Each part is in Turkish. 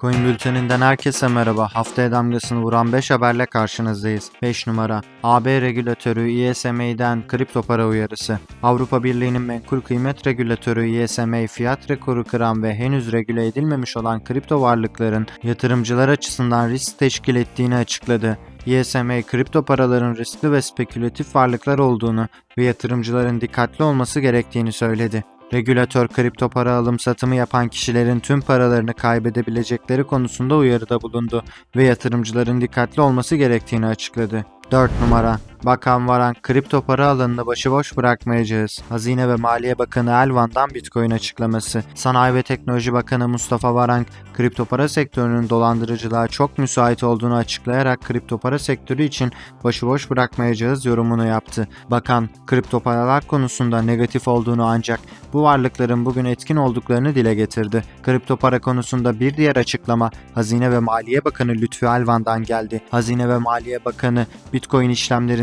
Coin Bülteni'nden herkese merhaba. Haftaya damgasını vuran 5 haberle karşınızdayız. 5 numara. AB regülatörü ESMA'den kripto para uyarısı. Avrupa Birliği'nin menkul kıymet regülatörü ESMA fiyat rekoru kıran ve henüz regüle edilmemiş olan kripto varlıkların yatırımcılar açısından risk teşkil ettiğini açıkladı. ESMA kripto paraların riskli ve spekülatif varlıklar olduğunu ve yatırımcıların dikkatli olması gerektiğini söyledi. Regülatör kripto para alım satımı yapan kişilerin tüm paralarını kaybedebilecekleri konusunda uyarıda bulundu ve yatırımcıların dikkatli olması gerektiğini açıkladı. 4 numara Bakan Varan kripto para alanını başıboş bırakmayacağız. Hazine ve Maliye Bakanı Elvan'dan Bitcoin açıklaması. Sanayi ve Teknoloji Bakanı Mustafa Varank kripto para sektörünün dolandırıcılığa çok müsait olduğunu açıklayarak kripto para sektörü için başıboş bırakmayacağız yorumunu yaptı. Bakan kripto paralar konusunda negatif olduğunu ancak bu varlıkların bugün etkin olduklarını dile getirdi. Kripto para konusunda bir diğer açıklama Hazine ve Maliye Bakanı Lütfü Elvan'dan geldi. Hazine ve Maliye Bakanı Bitcoin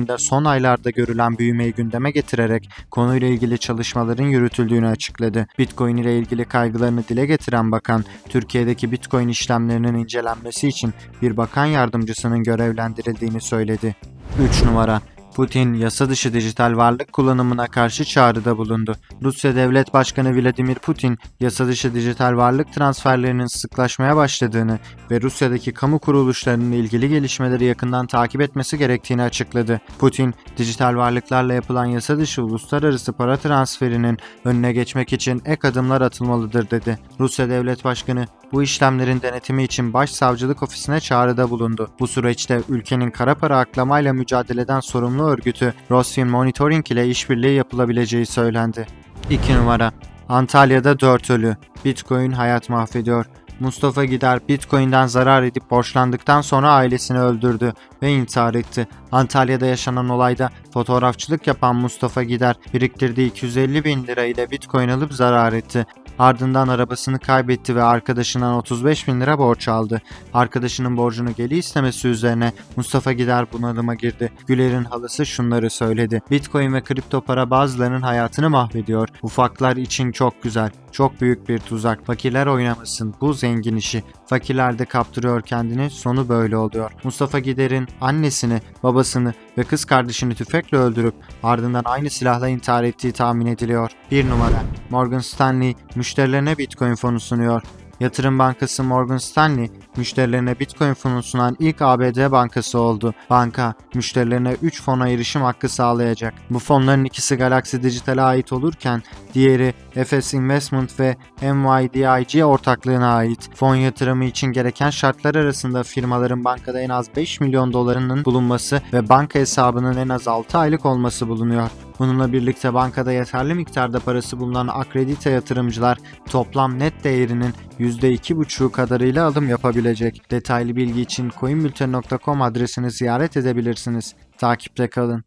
işlemlerinde son aylarda görülen büyümeyi gündeme getirerek konuyla ilgili çalışmaların yürütüldüğünü açıkladı. Bitcoin ile ilgili kaygılarını dile getiren bakan, Türkiye'deki Bitcoin işlemlerinin incelenmesi için bir bakan yardımcısının görevlendirildiğini söyledi. 3 numara Putin yasa dışı dijital varlık kullanımına karşı çağrıda bulundu. Rusya Devlet Başkanı Vladimir Putin, yasa dışı dijital varlık transferlerinin sıklaşmaya başladığını ve Rusya'daki kamu kuruluşlarının ilgili gelişmeleri yakından takip etmesi gerektiğini açıkladı. Putin, dijital varlıklarla yapılan yasa dışı uluslararası para transferinin önüne geçmek için ek adımlar atılmalıdır dedi. Rusya Devlet Başkanı, bu işlemlerin denetimi için Başsavcılık Ofisi'ne çağrıda bulundu. Bu süreçte ülkenin kara para aklamayla mücadeleden sorumlu örgütü Rosfin Monitoring ile işbirliği yapılabileceği söylendi. 2 numara Antalya'da 4 ölü. Bitcoin hayat mahvediyor. Mustafa Gider Bitcoin'den zarar edip borçlandıktan sonra ailesini öldürdü ve intihar etti. Antalya'da yaşanan olayda fotoğrafçılık yapan Mustafa Gider biriktirdiği 250 bin lira ile Bitcoin alıp zarar etti. Ardından arabasını kaybetti ve arkadaşından 35 bin lira borç aldı. Arkadaşının borcunu geri istemesi üzerine Mustafa Gider bunalıma girdi. Güler'in halası şunları söyledi. Bitcoin ve kripto para bazılarının hayatını mahvediyor. Ufaklar için çok güzel. Çok büyük bir tuzak. Fakirler oynamasın. Bu zengin işi. Fakirler de kaptırıyor kendini. Sonu böyle oluyor. Mustafa Gider'in annesini, babasını ve kız kardeşini tüfekle öldürüp ardından aynı silahla intihar ettiği tahmin ediliyor. 1 numara Morgan Stanley müşterilerine Bitcoin fonu sunuyor. Yatırım bankası Morgan Stanley, müşterilerine Bitcoin fonu sunan ilk ABD bankası oldu. Banka, müşterilerine 3 fona erişim hakkı sağlayacak. Bu fonların ikisi Galaxy Digital'e ait olurken, diğeri FS Investment ve MYDIG ortaklığına ait. Fon yatırımı için gereken şartlar arasında firmaların bankada en az 5 milyon dolarının bulunması ve banka hesabının en az 6 aylık olması bulunuyor. Bununla birlikte bankada yeterli miktarda parası bulunan akredite yatırımcılar toplam net değerinin %2,5'u kadarıyla alım yapabilecek. Detaylı bilgi için coinbülten.com adresini ziyaret edebilirsiniz. Takipte kalın.